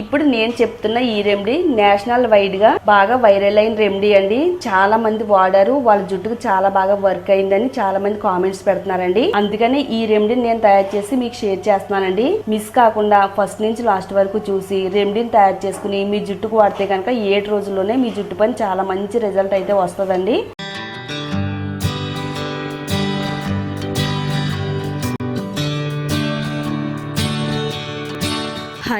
ఇప్పుడు నేను చెప్తున్న ఈ రెమెడీ నేషనల్ వైడ్గా బాగా వైరల్ అయిన రెమెడీ అండి. చాలా మంది వాడారు. వాళ్ళ జుట్టుకు చాలా బాగా వర్క్ అయిందని చాలా మంది కామెంట్స్ పెడుతున్నారండి. అందుకని ఈ రెమెడీని నేను తయారు చేసి మీకు షేర్ చేస్తున్నానండి. మిస్ కాకుండా ఫస్ట్ నుంచి లాస్ట్ వరకు చూసి రెమెడీని తయారు చేసుకుని మీ జుట్టుకు వాడితే కనుక ఏడు రోజుల్లోనే మీ జుట్టు పని చాలా మంచి రిజల్ట్ అయితే వస్తుందండి.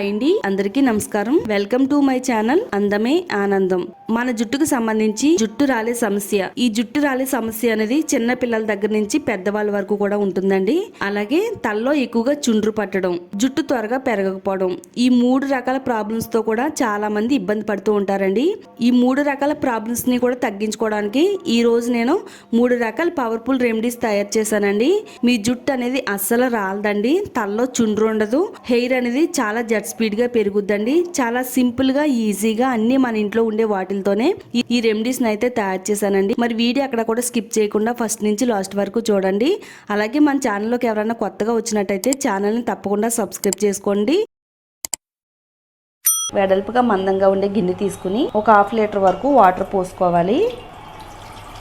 హాయ్ అండి. అందరికీ నమస్కారం. వెల్కమ్ టు మై ఛానల్ అందమే ఆనందం. మన జుట్టుకు సంబంధించి జుట్టు రాలే సమస్య. ఈ జుట్టు రాలే సమస్య అనేది చిన్న పిల్లల దగ్గర నుంచి పెద్దవాళ్ళ వరకు కూడా ఉంటుందండి. అలాగే తల్లో ఎక్కువగా చుండ్రు పట్టడం జుట్టు త్వరగా పెరగకపోవడం ఈ మూడు రకాల ప్రాబ్లమ్స్తో కూడా చాలా మంది ఇబ్బంది పడుతూ ఉంటారండి. ఈ మూడు రకాల ప్రాబ్లమ్స్ని కూడా తగ్గించుకోవడానికి ఈ రోజు నేను మూడు రకాల పవర్ఫుల్ రెమెడీస్ తయారు చేశానండి. మీ జుట్టు అనేది అస్సలు రాలదండి. తల్లో చుండ్రు ఉండదు. హెయిర్ అనేది చాలా జెట్ స్పీడ్గా పెరుగుద్దండి. చాలా సింపుల్గా ఈజీగా అన్ని మన ఇంట్లో ఉండే వాటిలతోనే ఈ- రెమెడీస్ని అయితే తయారు చేశానండి. మరి వీడియో అక్కడ కూడా స్కిప్ చేయకుండా ఫస్ట్ నుంచి లాస్ట్ వరకు చూడండి. అలాగే మన ఛానల్లోకి ఎవరైనా కొత్తగా వచ్చినట్టయితే ఛానల్ని తప్పకుండా సబ్స్క్రైబ్ చేసుకోండి. వెడల్పుగా మందంగా ఉండే గిన్నె తీసుకుని ఒక హాఫ్ లీటర్ వరకు వాటర్ పోసుకోవాలి.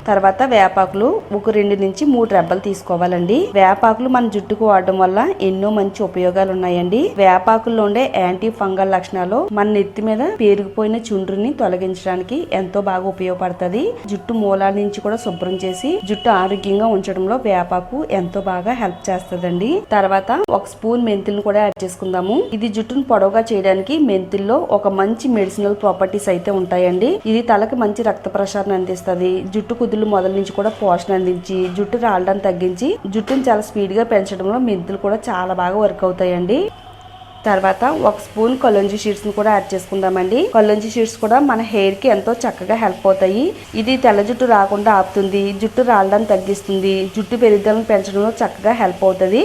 తర్వాత వేపాకులు ఒక రెండు నుంచి మూడు రెబ్బలు తీసుకోవాలండి. వేపాకులు మన జుట్టుకు వాడడం వల్ల ఎన్నో మంచి ఉపయోగాలు ఉన్నాయండి వేపాకుల్లో ఉండే యాంటీ ఫంగల్ లక్షణాలు మన నెత్తి మీద పేరుకుపోయిన చుండ్రుని తొలగించడానికి ఎంతో బాగా ఉపయోగపడుతుంది. జుట్టు మూలాల నుంచి కూడా శుభ్రం చేసి జుట్టు ఆరోగ్యంగా ఉంచడంలో వేపాకు ఎంతో బాగా హెల్ప్ చేస్తుందండి. తర్వాత ఒక స్పూన్ మెంతులను కూడా యాడ్ చేసుకుందాము. ఇది జుట్టును పొడవుగా చేయడానికి మెంతుల్లో ఒక మంచి మెడిసినల్ ప్రాపర్టీస్ అయితే ఉంటాయండి. ఇది తలకి మంచి రక్త ప్రసారణ అందిస్తుంది. జుట్టు పొద్దులు మొదల నుంచి కూడా పోషణ అందించి జుట్టు రాలడం తగ్గించి జుట్టును చాలా స్పీడ్గా పెంచడంలో మెంతులు కూడా చాలా బాగా వర్క్ అవుతాయండి. తర్వాత ఒక స్పూన్ కొలంజీ షీట్స్ని కూడా యాడ్ చేసుకుందామండి. కొలంజీ షీట్స్ కూడా మన హెయిర్కి ఎంతో చక్కగా హెల్ప్ అవుతాయి. ఇది తెల్ల జుట్టు రాకుండా ఆపుతుంది జుట్టు రాలడం తగ్గిస్తుంది జుట్టు పెరుగుదలను పెంచడంలో చక్కగా హెల్ప్ అవుతుంది.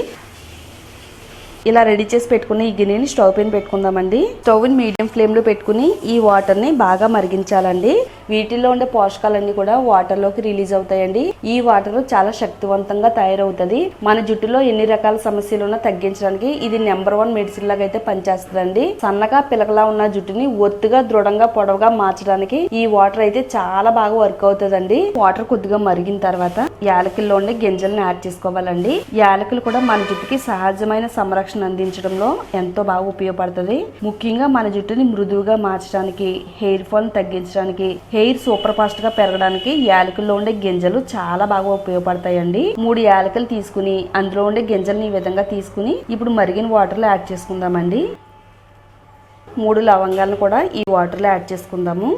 ఇలా రెడీ చేసి పెట్టుకుని ఈ గిన్నెని స్టవ్ పైన పెట్టుకుందామండి. స్టవ్ని మీడియం ఫ్లేమ్లో పెట్టుకుని ఈ వాటర్ని బాగా మరిగించాలండి. వీటిలో ఉండే పోషకాలన్నీ కూడా వాటర్లోకి రిలీజ్ అవుతాయండి. ఈ వాటర్ చాలా శక్తివంతంగా తయారవుతుంది. మన జుట్టులో ఎన్ని రకాల సమస్యలు ఉన్నా తగ్గించడానికి ఇది నెంబర్ వన్ మెడిసిన్ లాగా అయితే పనిచేస్తుందండి. సన్నగా పిలకలా ఉన్న జుట్టుని ఒత్తుగా దృఢంగా పొడవుగా మార్చడానికి ఈ వాటర్ అయితే చాలా బాగా వర్క్ అవుతుందండి. వాటర్ కొద్దిగా మరిగిన తర్వాత యాలకుల్లో ఉండే గింజలను యాడ్ చేసుకోవాలండి. యాలకులు కూడా మన జుట్టుకి సహజమైన సంరక్షణ అందించడంలో ఎంతో బాగా ఉపయోగపడుతుంది. ముఖ్యంగా మన జుట్టుని మృదువుగా మార్చడానికి హెయిర్ ఫాల్ తగ్గించడానికి హెయిర్ సూపర్ ఫాస్ట్గా పెరగడానికి యాలకుల్లో ఉండే గింజలు చాలా బాగా ఉపయోగపడతాయండి. మూడు యాలకులు తీసుకుని అందులో ఉండే గింజలను ఈ విధంగా తీసుకుని ఇప్పుడు మరిగిన వాటర్లో యాడ్ చేసుకుందామండి. మూడు లవంగాలను కూడా ఈ వాటర్లో యాడ్ చేసుకుందాము.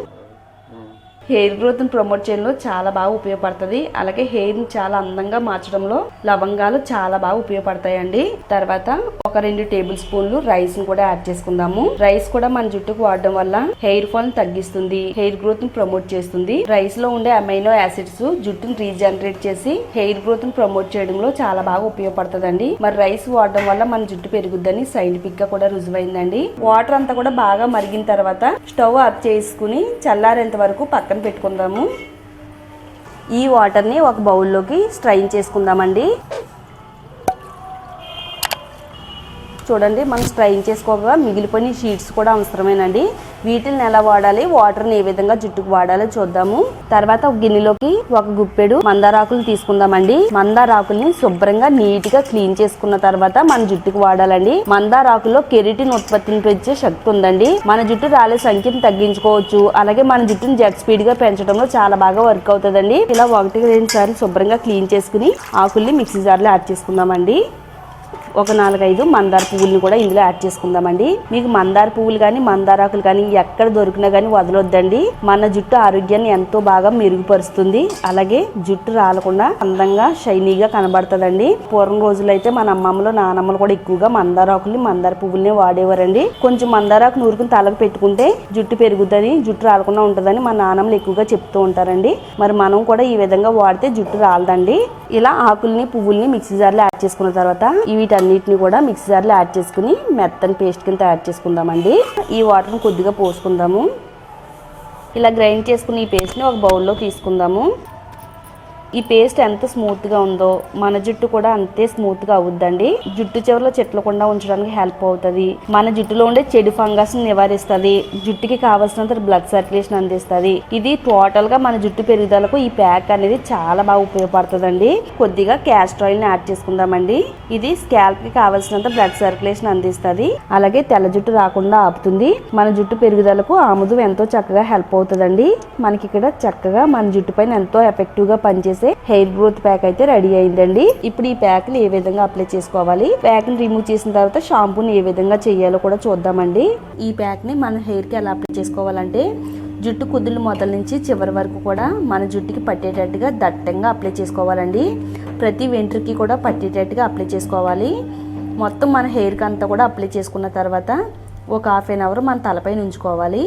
హెయిర్ గ్రోత్ని ప్రమోట్ చేయడంలో చాలా బాగా ఉపయోగపడుతుంది. అలాగే హెయిర్ని చాలా అందంగా మార్చడంలో లవంగాలు చాలా బాగా ఉపయోగపడతాయండి. తర్వాత ఒక రెండు టేబుల్ స్పూన్లు రైస్ని కూడా యాడ్ చేసుకుందాము. రైస్ కూడా మన జుట్టుకు వాడడం వల్ల హెయిర్ ఫాల్ని తగ్గిస్తుంది హెయిర్ గ్రోత్ని ప్రమోట్ చేస్తుంది. రైస్లో ఉండే అమైనో యాసిడ్స్ జుట్టుని రీజనరేట్ చేసి హెయిర్ గ్రోత్ని ప్రమోట్ చేయడంలో చాలా బాగా ఉపయోగపడుతుందండి. మరి రైస్ వాడడం వల్ల మన జుట్టు పెరుగుద్దని సైంటిఫిక్గా కూడా రుజువైందండి. వాటర్ అంతా కూడా బాగా మరిగిన తర్వాత స్టవ్ ఆఫ్ చేసుకుని చల్లారేంత వరకు పక్కన పెట్టుకుందాము. ఈ వాటర్ని ఒక బౌల్లోకి స్ట్రైన్ చేసుకుందామండి. చూడండి మనం స్ట్రైన్ చేసుకోగా మిగిలిపోయిన షీట్స్ కూడా అవసరమేనండి. వీటిని ఎలా వాడాలి? వాటర్ని ఏ విధంగా జుట్టుకు వాడాలో చూద్దాము. తర్వాత ఒక గిన్నెలోకి ఒక గుప్పెడు మందారాకులు తీసుకుందామండి. మందారాకుల్ని శుభ్రంగా నీట్గా క్లీన్ చేసుకున్న తర్వాత మన జుట్టుకు వాడాలండి. మందారాకుల్లో కెరిటిన్ ఉత్పత్తిని పెంచే శక్తి ఉందండి. మన జుట్టు రాలే సంఖ్యను తగ్గించుకోవచ్చు. అలాగే మన జుట్టుని జెట్ స్పీడ్గా పెంచడంలో చాలా బాగా వర్క్ అవుతుందండి. ఇలా ఒకటి రెండు సార్లు శుభ్రంగా క్లీన్ చేసుకుని ఆకుల్ని మిక్సీ జార్లో యాడ్ చేసుకుందామండి. ఒక నాలుగైదు మందార పువ్వులను కూడా ఇందులో యాడ్ చేసుకుందామండి. మీకు మందార పువ్వులు కానీ మందారాకులు కానీ ఎక్కడ దొరికినా కానీ వదలొద్దండి. మన జుట్టు ఆరోగ్యాన్ని ఎంతో బాగా మెరుగుపరుస్తుంది. అలాగే జుట్టు రాలకుండా అందంగా షైనీగా కనబడుతుందండి. పూర్వం రోజులైతే అయితే మన అమ్మమ్మలు నానమ్మలు కూడా ఎక్కువగా మందారాకుల్ని మందార పువ్వుల్ని వాడేవారండి. కొంచెం మందారాకు నూరుకుని తలకు పెట్టుకుంటే జుట్టు పెరుగుతుంది జుట్టు రాలకుండా ఉంటుందని మా నానమ్మలు ఎక్కువగా చెప్తూ ఉంటారండి. మరి మనం కూడా ఈ విధంగా వాడితే జుట్టు రాలదండి. ఇలా ఆకుల్ని పువ్వుల్ని మిక్సీ జార్లో యాడ్ చేసుకున్న తర్వాత ఈ వీటన్నిటిని కూడా మిక్సీ జార్లో యాడ్ చేసుకుని మెత్తని పేస్ట్ కింద యాడ్ చేసుకుందామండి. ఈ వాటర్ని కొద్దిగా పోసుకుందాము. ఇలా గ్రైండ్ చేసుకుని ఈ పేస్ట్ని ఒక బౌల్లో తీసుకుందాము. ఈ పేస్ట్ ఎంత స్మూత్గా ఉందో మన జుట్టు కూడా అంతే స్మూత్గా అవుద్దండి. జుట్టు చివరిలో చెట్లకుండా ఉంచడానికి హెల్ప్ అవుతుంది. మన జుట్టులో ఉండే చెడు ఫంగస్ నివారిస్తుంది. జుట్టుకి కావాల్సినంత బ్లడ్ సర్క్యులేషన్ అందిస్తుంది. ఇది టోటల్గా మన జుట్టు పెరుగుదలకు ఈ ప్యాక్ అనేది చాలా బాగా ఉపయోగపడుతుందండి. కొద్దిగా క్యాస్టర్ ఆయిల్ని యాడ్ చేసుకుందామండి. ఇది స్కాల్ప్కి కావాల్సినంత బ్లడ్ సర్క్యులేషన్ అందిస్తుంది. అలాగే తెల్ల జుట్టు రాకుండా ఆపుతుంది. మన జుట్టు పెరుగుదలకు ఆముదం ఎంతో చక్కగా హెల్ప్ అవుతుందండి. మనకి ఇక్కడ చక్కగా మన జుట్టు పైన ఎంతో ఎఫెక్టివ్గా చేసే హెయిర్ గ్రోత్ ప్యాక్ అయితే రెడీ అయిందండి. ఇప్పుడు ఈ ప్యాక్ని ఏ విధంగా అప్లై చేసుకోవాలి? ప్యాక్ని రిమూవ్ చేసిన తర్వాత షాంపూని ఏ విధంగా చేయాలో కూడా చూద్దామండి. ఈ ప్యాక్ని మన హెయిర్కి ఎలా అప్లై చేసుకోవాలంటే జుట్టు కుదులు మొదల నుంచి చివరి వరకు కూడా మన జుట్టుకి పట్టేటట్టుగా దట్టంగా అప్లై చేసుకోవాలండి. ప్రతి వెంట్రుకి కూడా పట్టేటట్టుగా అప్లై చేసుకోవాలి. మొత్తం మన హెయిర్కి అంతా కూడా అప్లై చేసుకున్న తర్వాత ఒక హాఫ్ అన్ అవర్ మన తలపైన ఉంచుకోవాలి.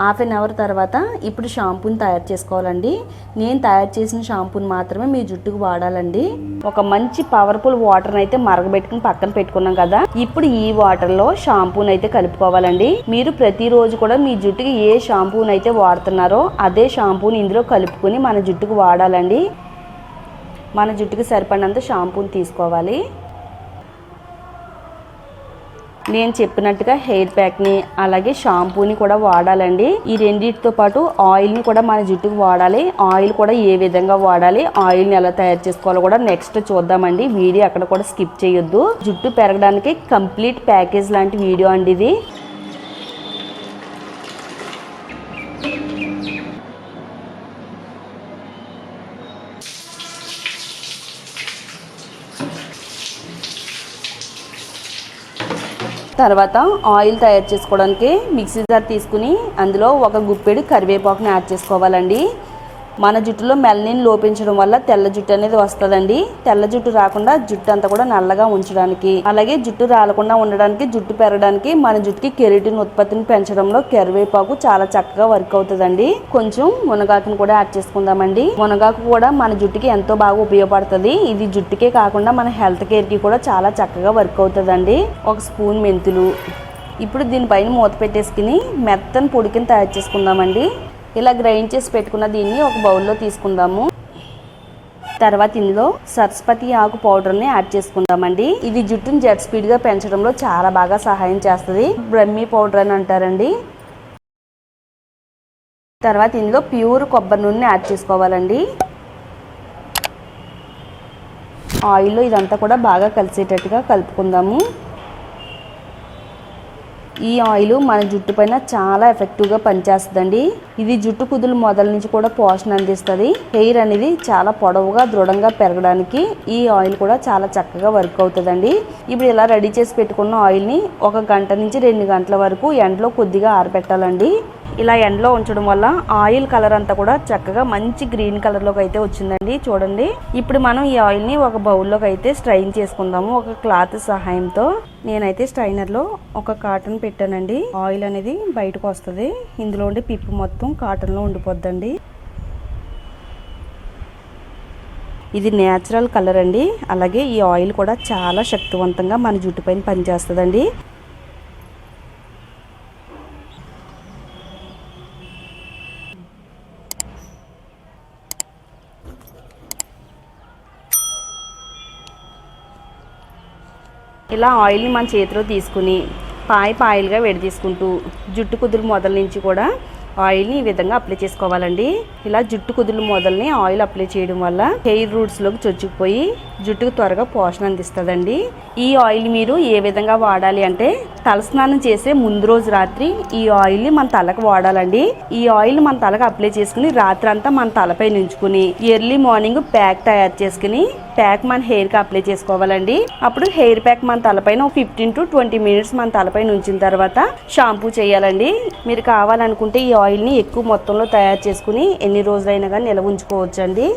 హాఫ్ అన్ అవర్ తర్వాత ఇప్పుడు షాంపూని తయారు చేసుకోవాలండి. నేను తయారు చేసిన షాంపూని మాత్రమే మీ జుట్టుకు వాడాలండి. ఒక మంచి పవర్ఫుల్ వాటర్ని అయితే మరగబెట్టుకుని పక్కన పెట్టుకున్నాం కదా. ఇప్పుడు ఈ వాటర్లో షాంపూని అయితే కలుపుకోవాలండి. మీరు ప్రతిరోజు కూడా మీ జుట్టుకి ఏ షాంపూని అయితే వాడుతున్నారో అదే షాంపూని ఇందులో కలుపుకొని మన జుట్టుకు వాడాలండి. మన జుట్టుకి సరిపడినంత షాంపూని తీసుకోవాలి. నేను చెప్పినట్టుగా హెయిర్ ప్యాక్ని అలాగే షాంపూని కూడా వాడాలండి. ఈ రెండింటితో పాటు ఆయిల్ని కూడా మన జుట్టుకు వాడాలి. ఆయిల్ కూడా ఏ విధంగా వాడాలి ఆయిల్ని ఎలా తయారు చేసుకోవాలో కూడా నెక్స్ట్ చూద్దామండి. వీడియో అక్కడ కూడా స్కిప్ చేయొద్దు. జుట్టు పెరగడానికి కంప్లీట్ ప్యాకేజ్ లాంటి వీడియో అండి ఇది. తర్వాత ఆయిల్ తయారు చేసుకోవడానికి మిక్సీ జార్ తీసుకుని అందులో ఒక గుప్పెడు కరివేపాకుని యాడ్ చేసుకోవాలండి. మన జుట్టులో మెలనిన్ లోపించడం వల్ల తెల్ల జుట్టు అనేది వస్తుందండి. తెల్ల జుట్టు రాకుండా జుట్టు అంతా కూడా నల్లగా ఉంచడానికి అలాగే జుట్టు రాలకుండా ఉండడానికి జుట్టు పెరగడానికి మన జుట్టుకి కెరీటిన్ ఉత్పత్తిని పెంచడంలో కరివేపాకు చాలా చక్కగా వర్క్ అవుతుందండి. కొంచెం మునగాకుని కూడా యాడ్ చేసుకుందామండి. మునగాకు కూడా మన జుట్టుకి ఎంతో బాగా ఉపయోగపడుతుంది. ఇది జుట్టుకే కాకుండా మన హెల్త్ కేర్కి కూడా చాలా చక్కగా వర్క్ అవుతుందండి. ఒక స్పూన్ మెంతులు. ఇప్పుడు దీనిపైన మూత పెట్టేసుకుని మెత్తని పొడికిని తయారు చేసుకుందామండి. ఇలా గ్రైండ్ చేసి పెట్టుకున్న దీన్ని ఒక బౌల్లో తీసుకుందాము. తర్వాత ఇందులో సరస్వతి ఆకు పౌడర్ని యాడ్ చేసుకుందామండి. ఇది జుట్టును జెట్ స్పీడ్గా పెంచడంలో చాలా బాగా సహాయం చేస్తుంది. బ్రహ్మి పౌడర్ అని అంటారండి. తర్వాత ఇందులో ప్యూర్ కొబ్బరి నూనె యాడ్ చేసుకోవాలండి. ఆయిల్లో ఇదంతా కూడా బాగా కలిసేటట్టుగా కలుపుకుందాము. ఈ ఆయిల్ మన జుట్టు పైన చాలా ఎఫెక్టివ్గా పనిచేస్తుందండి. ఇది జుట్టు కుదులు మొదల నుంచి కూడా పోషణ అందిస్తుంది. హెయిర్ అనేది చాలా పొడవుగా దృఢంగా పెరగడానికి ఈ ఆయిల్ కూడా చాలా చక్కగా వర్క్ అవుతుందండి. ఇప్పుడు ఇలా రెడీ చేసి పెట్టుకున్న ఆయిల్ని ఒక గంట నుంచి రెండు గంటల వరకు ఎండలో కొద్దిగా ఆరబెట్టాలండి. ఇలా ఎండలో ఉంచడం వల్ల ఆయిల్ కలర్ అంతా కూడా చక్కగా మంచి గ్రీన్ కలర్లోకి అయితే వచ్చిందండి చూడండి. ఇప్పుడు మనం ఈ ఆయిల్ని ఒక బౌల్లోకి అయితే స్ట్రైన్ చేసుకుందాము ఒక క్లాత్ సహాయంతో. నేనైతే స్ట్రైనర్లో ఒక కాటన్ పెట్టానండి. ఆయిల్ అనేది బయటకు వస్తుంది. ఇందులో ఉండే పిప్పు మొత్తం కాటన్లో ఉండిపోద్దండి. ఇది నేచురల్ కలర్ అండి. అలాగే ఈ ఆయిల్ కూడా చాలా శక్తివంతంగా మన జుట్టు పైన పనిచేస్తుందండి. ఇలా ఆయిల్ని మన చేతిలో తీసుకుని పాయి పాయలుగా విడదీసుకుంటూ జుట్టు కుదురు మొదల నుంచి కూడా ఆయిల్ని ఈ విధంగా అప్లై చేసుకోవాలండి. ఇలా జుట్టు కుదులు మొదలని ఆయిల్ అప్లై చేయడం వల్ల హెయిర్ రూట్స్లోకి చొచ్చుకుపోయి జుట్టుకు త్వరగా పోషణ అందిస్తుందండి. ఈ ఆయిల్ మీరు ఏ విధంగా వాడాలి అంటే తలస్నానం చేసే ముందు రోజు రాత్రి ఈ ఆయిల్ని మన తలకు వాడాలండి. ఈ ఆయిల్ మన తలకు అప్లై చేసుకుని రాత్రి అంతా మన తలపై నుంచుకుని ఎర్లీ మార్నింగ్ ప్యాక్ తయారు చేసుకుని ప్యాక్ మన హెయిర్కి అప్లై చేసుకోవాలండి. అప్పుడు హెయిర్ ప్యాక్ మన తలపైన ఫిఫ్టీన్ టు ట్వంటీ మినిట్స్ మన తలపైన ఉంచిన తర్వాత షాంపూ చేయాలండి. మీరు కావాలనుకుంటే ఈ ఆయిల్ ఆయిల్ని ఎక్కువ మొత్తంలో తయారు చేసుకుని ఎన్ని రోజులైనా కానీ నిల్వ ఉంచుకోవచ్చండి.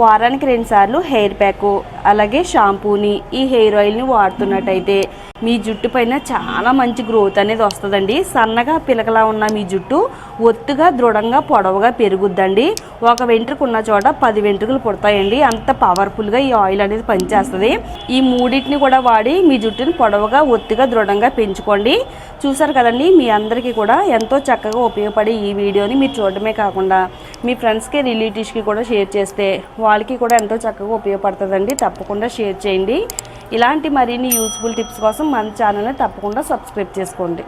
వారానికి రెండు సార్లు హెయిర్ ప్యాక్. అలాగే షాంపూని ఈ హెయిర్ ఆయిల్ని వాడుతున్నట్టయితే మీ జుట్టు పైన చాలా మంచి గ్రోత్ అనేది వస్తుందండి. సన్నగా పిలకలా ఉన్న మీ జుట్టు ఒత్తుగా దృఢంగా పొడవుగా పెరుగుద్దండి. ఒక వెంట్రుకు ఉన్న చోట పది వెంట్రుకలు పుడతాయండి. అంత పవర్ఫుల్గా ఈ ఆయిల్ అనేది పనిచేస్తుంది. ఈ మూడింటిని కూడా వాడి మీ జుట్టుని పొడవుగా ఒత్తుగా దృఢంగా పెంచుకోండి. చూసారు కదండి మీ అందరికీ కూడా ఎంతో చక్కగా ఉపయోగపడే ఈ వీడియోని మీరు చూడడమే కాకుండా మీ ఫ్రెండ్స్కి రిలేటివ్స్కి కూడా షేర్ చేస్తే వాళ్ళకి కూడా ఎంతో చక్కగా ఉపయోగపడుతుందండి తప్ప తప్పకుండా షేర్ చేయండి. ఇలాంటి మరిన్ని యూస్ఫుల్ టిప్స్ కోసం మన ఛానల్ని తప్పకుండా సబ్స్క్రైబ్ చేసుకోండి.